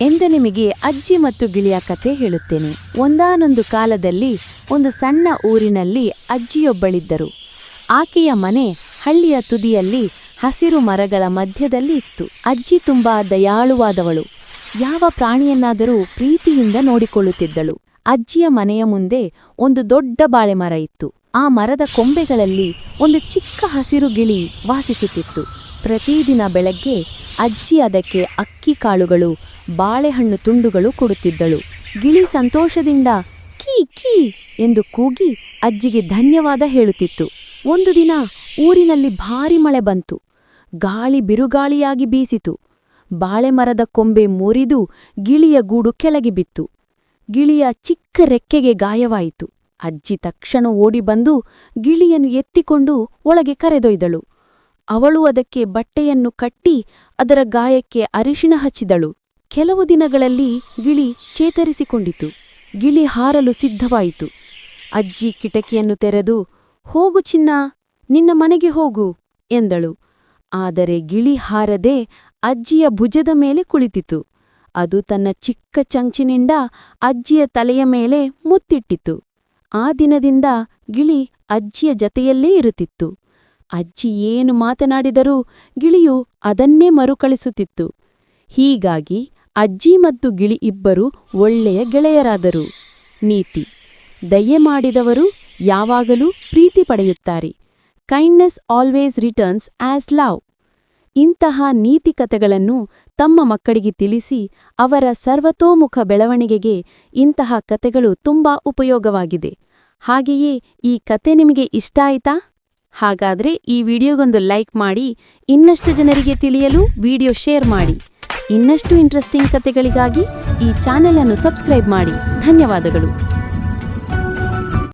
ಎಂದ ನಿಮಗೆ ಅಜ್ಜಿ ಮತ್ತು ಗಿಳಿಯ ಕತೆ ಹೇಳುತ್ತೇನೆ. ಒಂದಾನೊಂದು ಕಾಲದಲ್ಲಿ ಒಂದು ಸಣ್ಣ ಊರಿನಲ್ಲಿ ಅಜ್ಜಿಯೊಬ್ಬಳಿದ್ದರು. ಆಕೆಯ ಮನೆ ಹಳ್ಳಿಯ ತುದಿಯಲ್ಲಿ ಹಸಿರು ಮರಗಳ ಮಧ್ಯದಲ್ಲಿ ಇತ್ತು. ಅಜ್ಜಿ ತುಂಬಾ ದಯಾಳುವಾದವಳು. ಯಾವ ಪ್ರಾಣಿಯನ್ನಾದರೂ ಪ್ರೀತಿಯಿಂದ ನೋಡಿಕೊಳ್ಳುತ್ತಿದ್ದಳು. ಅಜ್ಜಿಯ ಮನೆಯ ಮುಂದೆ ಒಂದು ದೊಡ್ಡ ಬಾಳೆ ಮರ ಇತ್ತು. ಆ ಮರದ ಕೊಂಬೆಗಳಲ್ಲಿ ಒಂದು ಚಿಕ್ಕ ಹಸಿರು ಗಿಳಿ ವಾಸಿಸುತ್ತಿತ್ತು. ಪ್ರತಿದಿನ ಬೆಳಗ್ಗೆ ಅಜ್ಜಿ ಅದಕ್ಕೆ ಅಕ್ಕಿ ಕಾಳುಗಳು, ಬಾಳೆಹಣ್ಣು ತುಂಡುಗಳು ಕೊಡುತ್ತಿದ್ದಳು. ಗಿಳಿ ಸಂತೋಷದಿಂದ ಕೀ ಕೀ ಎಂದು ಕೂಗಿ ಅಜ್ಜಿಗೆ ಧನ್ಯವಾದ ಹೇಳುತ್ತಿತ್ತು. ಒಂದು ದಿನ ಊರಿನಲ್ಲಿ ಭಾರಿ ಮಳೆ ಬಂತು. ಗಾಳಿ ಬಿರುಗಾಳಿಯಾಗಿ ಬೀಸಿತು. ಬಾಳೆಮರದ ಕೊಂಬೆ ಮುರಿದು ಗಿಳಿಯ ಗೂಡು ಕೆಳಗೆ ಬಿತ್ತು. ಗಿಳಿಯ ಚಿಕ್ಕ ರೆಕ್ಕೆಗೆ ಗಾಯವಾಯಿತು. ಅಜ್ಜಿ ತಕ್ಷಣ ಓಡಿಬಂದು ಗಿಳಿಯನ್ನು ಎತ್ತಿಕೊಂಡು ಒಳಗೆ ಕರೆದೊಯ್ದಳು. ಅವಳು ಅದಕ್ಕೆ ಬಟ್ಟೆಯನ್ನು ಕಟ್ಟಿ ಅದರ ಗಾಯಕ್ಕೆ ಅರಿಶಿಣ ಹಚ್ಚಿದಳು. ಕೆಲವು ದಿನಗಳಲ್ಲಿ ಗಿಳಿ ಚೇತರಿಸಿಕೊಂಡಿತು. ಗಿಳಿ ಹಾರಲು ಸಿದ್ಧವಾಯಿತು. ಅಜ್ಜಿ ಕಿಟಕಿಯನ್ನು ತೆರೆದು, ಹೋಗು ಚಿನ್ನ, ನಿನ್ನ ಮನೆಗೆ ಹೋಗು ಎಂದಳು. ಆದರೆ ಗಿಳಿ ಹಾರದೆ ಅಜ್ಜಿಯ ಭುಜದ ಮೇಲೆ ಕುಳಿತಿತು. ಅದು ತನ್ನ ಚಿಕ್ಕ ಚಂಚಿನಿಂದ ಅಜ್ಜಿಯ ತಲೆಯ ಮೇಲೆ ಮುತ್ತಿಟ್ಟಿತು. ಆ ದಿನದಿಂದ ಗಿಳಿ ಅಜ್ಜಿಯ ಜತೆಯಲ್ಲೇ ಇರುತ್ತಿತ್ತು. ಅಜ್ಜಿ ಏನು ಮಾತನಾಡಿದರೂ ಗಿಳಿಯು ಅದನ್ನೇ ಮರುಕಳಿಸುತ್ತಿತ್ತು. ಹೀಗಾಗಿ ಅಜ್ಜಿ ಮತ್ತು ಗಿಳಿ ಇಬ್ಬರು ಒಳ್ಳೆಯ ಗೆಳೆಯರಾದರು. ನೀತಿ. ದಯೆ ಮಾಡಿದವರು ಯಾವಾಗಲೂ ಪ್ರೀತಿ ಪಡೆಯುತ್ತಾರೆ. Kindness always returns as love ಇಂತಹ ನೀತಿ ಕಥೆಗಳನ್ನು ತಮ್ಮ ಮಕ್ಕಳಿಗೆ ತಿಳಿಸಿ ಅವರ ಸರ್ವತೋಮುಖ ಬೆಳವಣಿಗೆಗೆ ಇಂತಹ ಕಥೆಗಳು ತುಂಬಾ ಉಪಯೋಗವಾಗಿದೆ. ಹಾಗೆಯೇ ಈ ಕತೆ ನಿಮಗೆ ಇಷ್ಟ ಆಯ್ತಾ? ಹಾಗಾದ್ರೆ ಈ ವಿಡಿಯೋಗೊಂದು ಲೈಕ್ ಮಾಡಿ, ಇನ್ನಷ್ಟು ಜನರಿಗೆ ತಿಳಿಯಲು ವಿಡಿಯೋ ಶೇರ್ ಮಾಡಿ. ಇನ್ನಷ್ಟು ಇಂಟ್ರೆಸ್ಟಿಂಗ್ ಕಥೆಗಳಿಗಾಗಿ ಈ ಚಾನೆಲ್ ಅನ್ನು ಸಬ್ಸ್ಕ್ರೈಬ್ ಮಾಡಿ. ಧನ್ಯವಾದಗಳು.